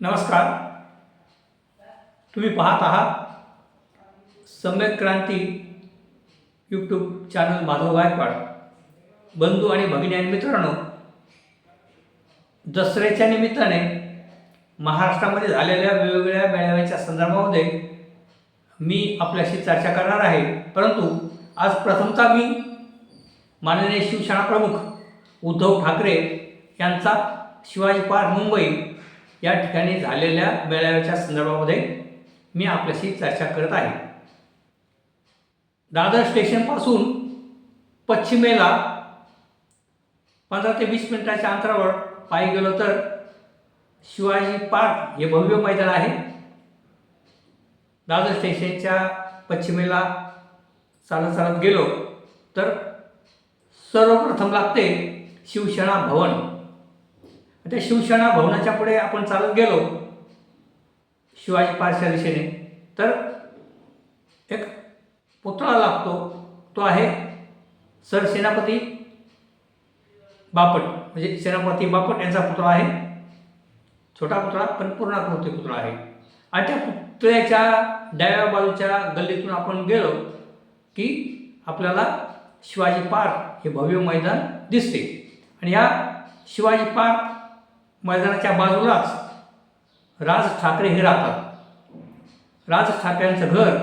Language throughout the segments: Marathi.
नमस्कार. तुम्ही पाहत आहात सम्यक क्रांती यूट्यूब चॅनल माधव गायकवाड. बंधू आणि भगिनी आणि मित्रांनो दसऱ्याच्या निमित्ताने महाराष्ट्रामध्ये झालेल्या वेगवेगळ्या मेळाव्याच्या संदर्भामध्ये मी आपल्याशी चर्चा करणार आहे. परंतु आज प्रथमतः मी माननीय शिवसेना प्रमुख उद्धव ठाकरे यांचा शिवाजी पार्क मुंबई या ठिकाणी झालेल्या मेळाव्याच्या संदर्भामध्ये मी आपल्याशी चर्चा करत आहे. दादर स्टेशनपासून पश्चिमेला पंधरा ते वीस मिनिटाच्या अंतरावर पायी गेलो तर शिवाजी पार्क हे भव्य मैदान आहे. दादर स्टेशनच्या पश्चिमेला चालत चालत गेलो तर सर्वप्रथम लागते शिवसेना भवन. त्या शिवसेना भवनाच्या पुढे आपण चालत गेलो शिवाजी पार्कच्या दिशेने तर एक पुतळा लागतो तो आहे सरसेनापती बापट. म्हणजे सेनापती बापट यांचा पुतळा आहे. छोटा पुतळा पण पूर्णाकृती पुतळा आहे. आणि त्या पुतळ्याच्या डाव्या बाजूच्या गल्लीतून आपण गेलो की आपल्याला शिवाजी पार्क हे भव्य मैदान दिसते. आणि या शिवाजी पार्क मैदानाच्या बाजूलाच राज ठाकरे हे राहतात. राज ठाकरेंचं घर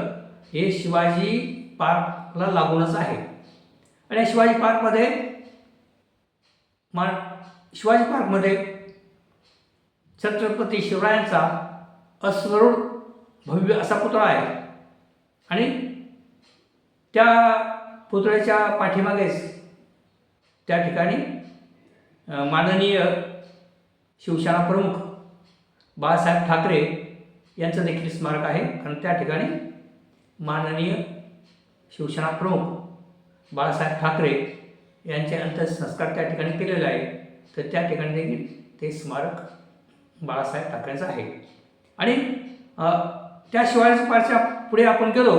हे शिवाजी पार्कला लागूनच आहे. आणि या शिवाजी पार्कमध्ये मा शिवाजी पार्कमध्ये छत्रपती शिवरायांचा अस्वरूढ भव्य असा पुतळा आहे. आणि त्या पुतळ्याच्या पाठीमागेच त्या ठिकाणी माननीय शिवसेना प्रमुख बाळासाहेब ठाकरे यांचं देखील स्मारक आहे. कारण त्या ठिकाणी माननीय शिवसेना प्रमुख बाळासाहेब ठाकरे यांचे अंत्यसंस्कार त्या ठिकाणी केलेले आहे तर त्या ठिकाणी देखील ते स्मारक बाळासाहेब ठाकरेंचं आहे. आणि त्याशिवाय त्या पुढे आपण गेलो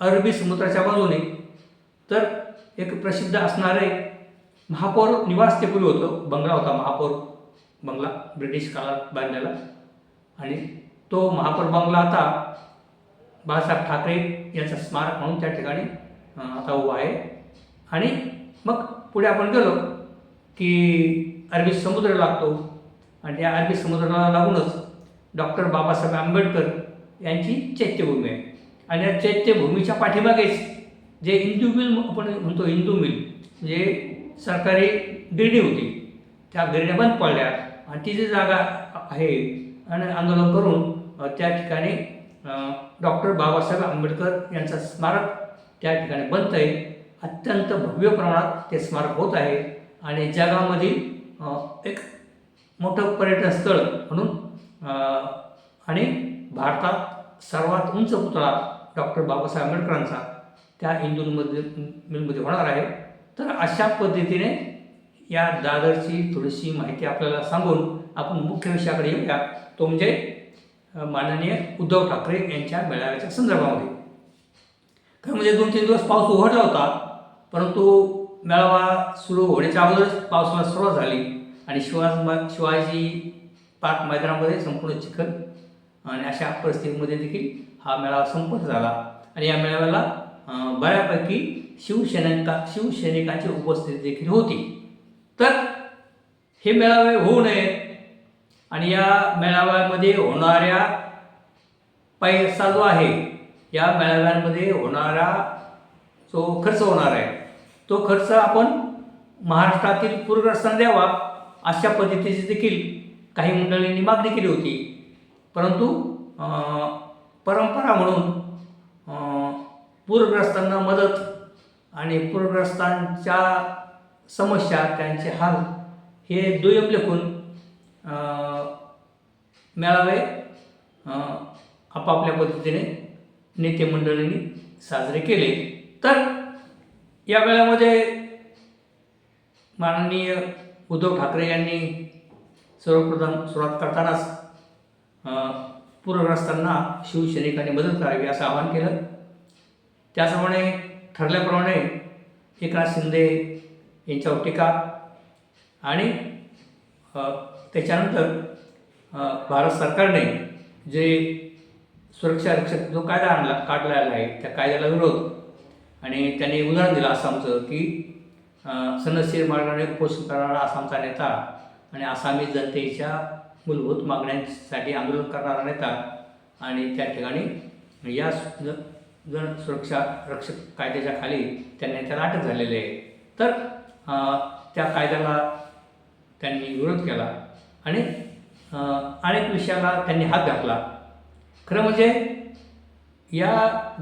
अरबी समुद्राच्या बाजूने. तर एक प्रसिद्ध असणारे महापौर निवास ते पूर्वी होतं बंगला होता महापौर. बंगला ब्रिटिश काळात बांधलेला. आणि तो महापौर बंगला आता बाळासाहेब ठाकरे याचा स्मारक म्हणून त्या ठिकाणी आता उभा आहे. आणि मग पुढे आपण गेलो की अरबी समुद्र लागतो. आणि या अरबी समुद्राला लागूनच डॉक्टर बाबासाहेब आंबेडकर यांची चैत्यभूमी आहे. आणि या चैत्यभूमीच्या पाठीमागेच जे हिंदू मिल आपण म्हणतो हिंदू मिल म्हणजे सरकारी गिरणी होती त्या गिरण्या बंद पडल्या. आणि ती जी जागा आहे आणि आंदोलन करून त्या ठिकाणी डॉक्टर बाबासाहेब आंबेडकर यांचं स्मारक त्या ठिकाणी बनत आहे. अत्यंत भव्य प्रमाणात ते स्मारक होत आहे. आणि जगामधील एक मोठं पर्यटन स्थळ म्हणून आणि भारतात सर्वात उंच पुतळा डॉक्टर बाबासाहेब आंबेडकरांचा त्या हिंदूंमध्ये मिलमध्ये होणार आहे. तर अशा पद्धतीने या दादरची थोडीशी माहिती आपल्याला सांगून आपण मुख्य विषयाकडे येऊया. तो म्हणजे माननीय उद्धव ठाकरे यांच्या मेळाव्याच्या संदर्भामध्ये. खरं म्हणजे दोन तीन दिवस पाऊस उघडला होता परंतु मेळावा सुरू होण्याच्या अगोदरच पावसाला सुरुवात झाली आणि शिवाज शिवाजी पार्क मैदानामध्ये संपूर्ण चिखल आणि अशा परिस्थितीमध्ये देखील हा मेळावा संपन्न झाला. आणि या मेळाव्याला बऱ्यापैकी शिवसैनिका शिवसैनिकांची उपस्थिती देखील होती. तर हे मेळावे होऊ नयेत. आणि या मेळाव्यामध्ये होणाऱ्या पैसा जो आहे. या मेळाव्यांमध्ये होणारा जो खर्च होणार आहे तो खर्च आपण महाराष्ट्रातील पूरग्रस्तांना द्यावा अशा पद्धतीची देखील काही मंडळींनी मागणी केली होती. परंतु परंपरा म्हणून पूरग्रस्तांना मदत आणि पूरग्रस्तांच्या समस्या त्यांचे हाल हे दुय्यम लेखून मेळावे आपापल्या पद्धतीने नेते मंडळींनी साजरे केले. तर या वेळामध्ये माननीय उद्धव ठाकरे यांनी सर्वप्रथम सुरुवात करतानाच पूरग्रस्तांना शिवसैनिकांनी मदत करावी असं आवाहन केलं. त्याचप्रमाणे ठरल्याप्रमाणे एकनाथ शिंदे यांच्यावर टीका आणि त्याच्यानंतर भारत सरकारने जे सुरक्षा रक्षक जो कायदा आणला काढलेला आहे त्या कायद्याला विरोध आणि त्यांनी उदाहरण दिलं आसामचं की अ, सनदशीर मार्गाने उपोषण करणारा आसामचा नेता आणि आसामी जनतेच्या मूलभूत मागण्यांसाठी आंदोलन करणारा नेता आणि त्या ठिकाणी या ज- जन सुरक्षा रक्षक कायद्याच्या खाली त्या नेत्याला अटक झालेली आहे. तर त्या कायद्याला त्यांनी विरोध केला आणि अनेक विषयाला त्यांनी हात घातला. खरं म्हणजे या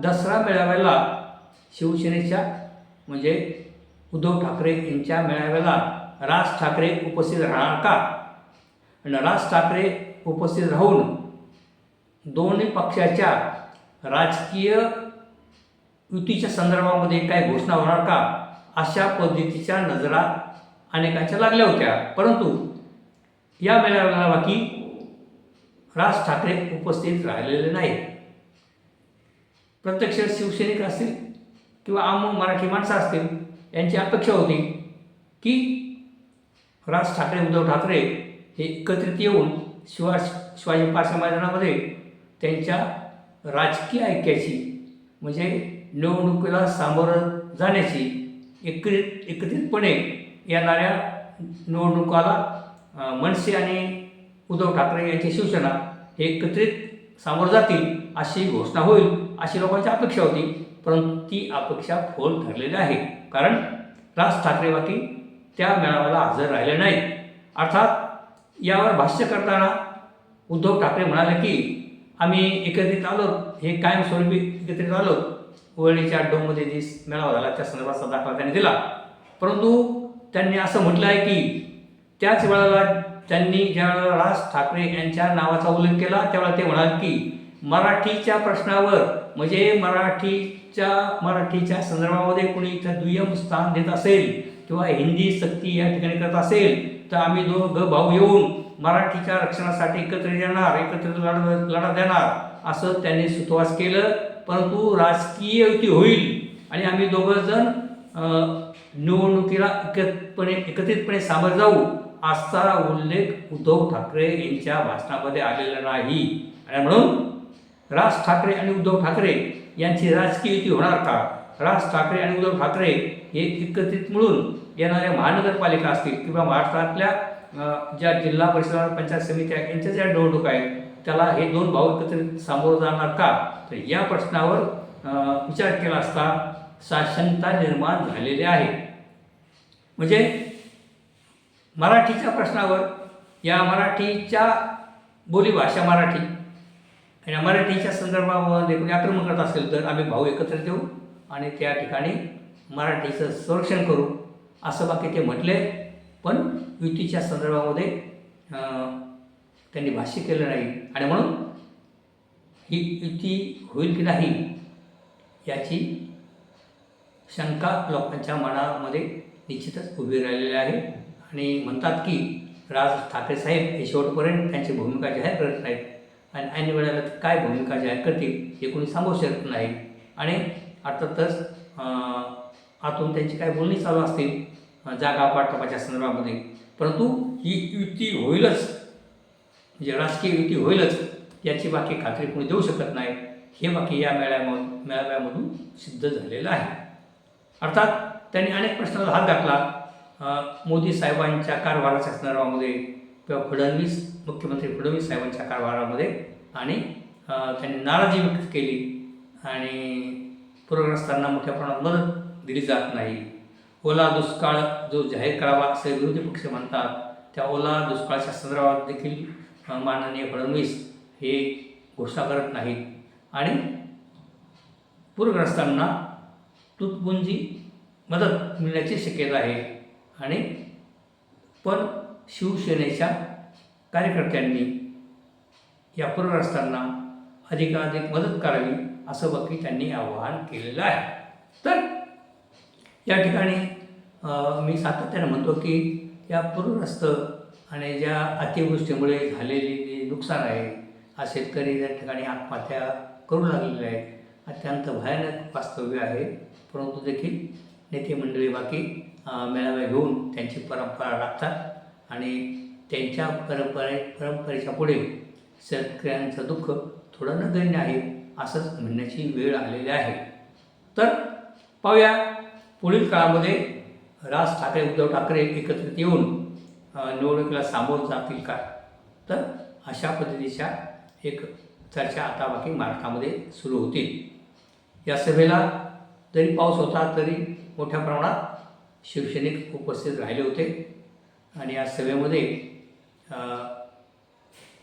दसरा मेळाव्याला शिवसेनेच्या म्हणजे उद्धव ठाकरे यांच्या मेळाव्याला राज ठाकरे उपस्थित राहणार का? आणि राज ठाकरे उपस्थित राहून दोन्ही पक्षाच्या राजकीय युतीच्या संदर्भामध्ये काय घोषणा होणार का? अशा पद्धतीच्या नजरा अनेकांच्या लागल्या होत्या. परंतु या मेळाव्याला बाकी राज ठाकरे उपस्थित राहिलेले नाहीत. प्रत्यक्ष शिवसैनिक असतील किंवा आम मराठी माणसं असतील यांची अपेक्षा होती की राज ठाकरे उद्धव ठाकरे हे एकत्रित येऊन शिवा शिवाजी पाशा मैदानामध्ये त्यांच्या राजकीय ऐक्याची म्हणजे निवडणुकीला सामोरं जाण्याची एकत्रित एकत्रितपणे येणाऱ्या निवडणुकाला मनसे आणि उद्धव ठाकरे यांची शिवसेना हे एकत्रित सामोरं जातील अशी घोषणा होईल अशी लोकांची अपेक्षा होती. परंतु ती अपेक्षा फोल ठरलेली आहे. कारण राज ठाकरे बाकी त्या मेळाव्याला हजर राहिले नाहीत. अर्थात यावर भाष्य करताना उद्धव ठाकरे म्हणाले की आम्ही एकत्रित आलो हे कायमस्वरूपी एकत्रित आलो. वळणीच्या अड्डोमध्ये जी मेळावा झाला त्या संदर्भाचा दाखला त्यांनी दिला. परंतु त्यांनी असं म्हटलं आहे की त्याच वेळेला त्यांनी ज्यावेळेला राज ठाकरे यांच्या नावाचा उल्लेख केला त्यावेळेला ते म्हणाले की मराठीच्या प्रश्नावर म्हणजे मराठीच्या मराठीच्या संदर्भामध्ये कुणी इथं दुय्यम स्थान देत असेल किंवा हिंदी सक्ती या ठिकाणी करत असेल तर आम्ही दोघं भाऊ येऊन मराठीच्या रक्षणासाठी एकत्र येणार एकत्र लढा लढा देणार असं त्यांनी सुतवास केलं. परंतु राजकीय युती होईल आणि आम्ही दोघं जण निवडणुकीला एकत्रितपणे एकत्रितपणे सामोरं जाऊ असा उल्लेख उद्धव ठाकरे यांच्या भाषणामध्ये आलेला नाही. आणि म्हणून राज ठाकरे आणि उद्धव ठाकरे यांची राजकीय युती होणार का? राज ठाकरे आणि उद्धव ठाकरे हे एकत्रित मिळून येणाऱ्या महानगरपालिका असतील किंवा महाराष्ट्रातल्या ज्या जिल्हा परिषद पंचायत समित्या यांच्या ज्या निवडणुका आहेत त्याला हे दोन भाऊ एकत्रित सामोरं जाणार का? तर या प्रश्नावर विचार केला असता साशंकता निर्माण झालेली आहे. म्हणजे मराठीच्या प्रश्नावर या मराठीच्या बोलीभाषा मराठी आणि मराठीच्या संदर्भामध्ये कोणी आक्रमण करत असेल तर आम्ही भाऊ एकत्र देऊ आणि त्या ठिकाणी मराठीचं संरक्षण करू असं बाकी ते म्हटले. पण युतीच्या संदर्भामध्ये त्यांनी भाष्य केलं नाही. आणि म्हणून ही युती होईल की नाही याची शंका लोकांच्या मनामध्ये निश्चितच उभी राहिलेली आहे. आणि म्हणतात की राज ठाकरे साहेब हे शेवटपर्यंत त्यांची भूमिका जाहीर करत नाहीत. आणि ऐन वेळेला काय भूमिका जाहीर करतील हे कोणी सांगू शकत नाही. आणि अर्थातच आतून त्यांची काय बोलणी चालू असतील जागा वाटपाच्या संदर्भामध्ये. परंतु ही युती होईलच. म्हणजे राजकीय युती होईलच याची बाकी खात्री कोणी देऊ शकत नाही. हे बाकी या मेळाव्यामधून मेळाव्यामधून सिद्ध झालेलं आहे. अर्थात त्यांनी अनेक प्रश्नाला हात घातला. मोदी साहेबांच्या कारभाराच्या संदर्भामध्ये किंवा फडणवीस मुख्यमंत्री फडणवीस साहेबांच्या कारभारामध्ये आणि त्यांनी नाराजी व्यक्त केली आणि पूरग्रस्तांना मोठ्या प्रमाणात मदत दिली जात नाही. ओला दुष्काळ जो जाहीर करावा असे विरोधी पक्ष म्हणतात त्या ओला दुष्काळाच्या संदर्भात देखील माननीय फडणवीस हे घोषणा करत नाहीत. आणि पूरग्रस्तांना तुटपुंजी मदत मिळण्याची शक्यता आहे. आणि पण शिवसेनेच्या कार्यकर्त्यांनी या पूरग्रस्तांना अधिकाधिक मदत करावी असं बाकी त्यांनी आवाहन केलेलं आहे. तर या ठिकाणी मी सातत्याने म्हणतो की या पूरग्रस्त आणि ज्या अतिवृष्टीमुळे झालेली जी नुकसान आहे हा शेतकरी त्या ठिकाणी आत्महत्या करू लागलेला आहेत अत्यंत भयानक वास्तव्य आहे. परंतु देखील नेते मंडळी बाकी मेळावे घेऊन त्यांची परंपरा राखतात आणि त्यांच्या परंपरे परंपरेच्या पुढे शेतकऱ्यांचं दुःख थोडं नगण्य आहे असंच म्हणण्याची वेळ आलेली आहे. तर पाहूया पुढील काळामध्ये राज ठाकरे उद्धव ठाकरे एकत्रित येऊन निवडणुकीला सामोरं जातील का? तर अशा पद्धतीच्या एक चर्चा आता बाकी महाराष्ट्रामध्ये सुरू होतील. या सभेला जरी पाऊस होता तरी मोठ्या प्रमाणात शिवसैनिक उपस्थित राहिले होते. आणि या सभेमध्ये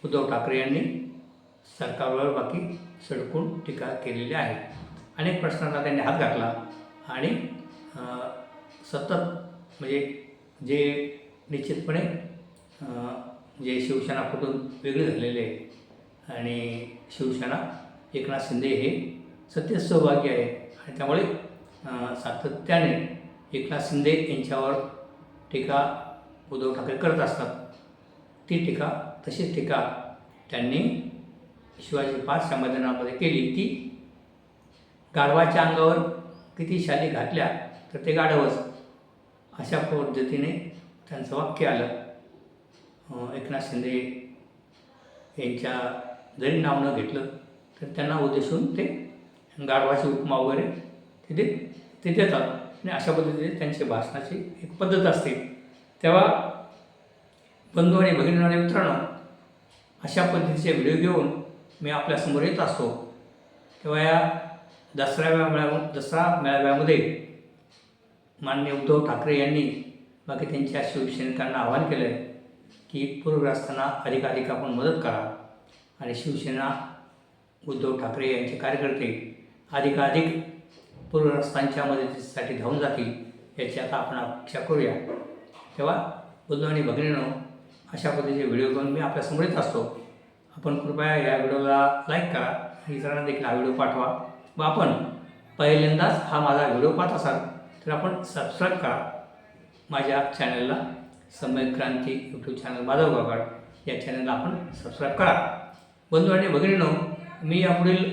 उद्धव ठाकरे यांनी सरकारवर बाकी सडकून टीका केलेली आहे. अनेक प्रश्नांना त्यांनी हात घातला आणि सतत म्हणजे जे निश्चितपणे जे शिवसेना कुठून वेगळे झालेले आहे आणि शिवसेना एकनाथ शिंदे हे सत्य सहभागी आहे आणि त्यामुळे सातत्याने एकनाथ शिंदे यांच्यावर टीका उद्धव ठाकरे करत असतात. ती टीका तशीच टीका त्यांनी शिवाजी पाच मैदानामध्ये केली की गाढवाच्या अंगावर किती शाली घातल्या तर ते गाढवच. अशा पद्धतीने त्यांचं वाक्य आलं. एकनाथ शिंदे यांच्या जरी नाव न घेतलं तर त्यांना उद्देशून ते गाढवाची उपमा वगैरे तिथे ते देतात. आणि अशा पद्धतीने त्यांची भाषणाची एक पद्धत असते. तेव्हा बंधू आणि भगिनी आणि मित्रांनो अशा पद्धतीचे व्हिडिओ घेऊन मी आपल्यासमोर येत असतो. तेव्हा या दसरा मेळाव्या दसरा मेळाव्यामध्ये माननीय उद्धव ठाकरे यांनी बाकी त्यांच्या शिवसैनिकांना आवाहन केलं आहे की पूरग्रस्तांना अधिकाधिक आपण मदत करा. आणि शिवसेना उद्धव ठाकरे यांचे कार्यकर्ते अधिकाधिक पूरग्रस्तांच्या मदतीसाठी धावून जातील याची आता आपण अपेक्षा करूया. तेव्हा बंधू आणि भगिनीनो अशा पद्धतीचे व्हिडिओ घेऊन मी आपल्यासमोर येत असतो. आपण कृपया या व्हिडिओला लाईक करा आणि इतरांना देखील हा व्हिडिओ पाठवा व आपण पहिल्यांदाच हा माझा व्हिडिओ पाहत असाल तर आपण सबस्क्राईब करा. माझ्या चॅनलला समय क्रांती यूट्यूब चॅनल माधव गावकाड या चॅनलला आपण सबस्क्राईब करा. बंधू आणि भगिनीनो मी यापुढील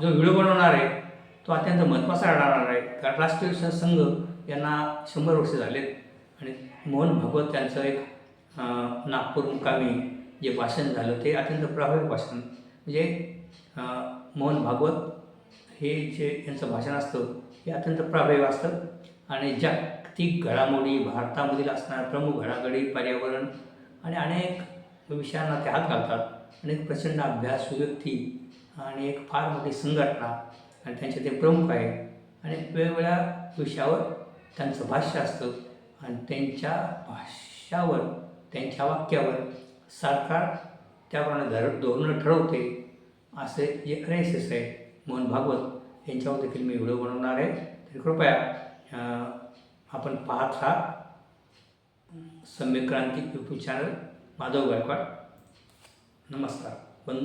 जो व्हिडिओ बनवणार आहे तो अत्यंत महत्त्वाचा राहणार आहे. कारण राष्ट्रीय संघ यांना शंभर वर्ष झालेत आणि मोहन भागवत यांचं एक नागपूर मुकामी जे भाषण झालं ते अत्यंत प्रभावी भाषण. म्हणजे मोहन भागवत हे जे यांचं भाषण असतं हे अत्यंत प्रभावी असतं. आणि ज्या जागतिक घडामोडी भारतामधील असणाऱ्या प्रमुख घडामोडी पर्यावरण आणि अनेक विषयांना ते हात घालतात. अनेक प्रचंड अभ्यास व्यक्ती आणि एक फार मोठी संघटना आणि त्यांचे ते प्रमुख आहे. आणि वेगवेगळ्या विषयावर त्यांचं भाष्य असतं आणि त्यांच्या भाष्यावर त्यांच्या वाक्यावर सरकार त्याप्रमाणे धर धोरणं ठरवते असे जे आर एस एस आहे. मोहन भागवत यांच्यावर देखील मी व्हिडिओ बनवणार आहे. तर कृपया आपण पाहत राहा. Samyakranti YouTube channel Madhav Gaikwad. नमस्कार. पण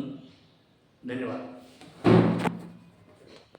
धन्यवाद.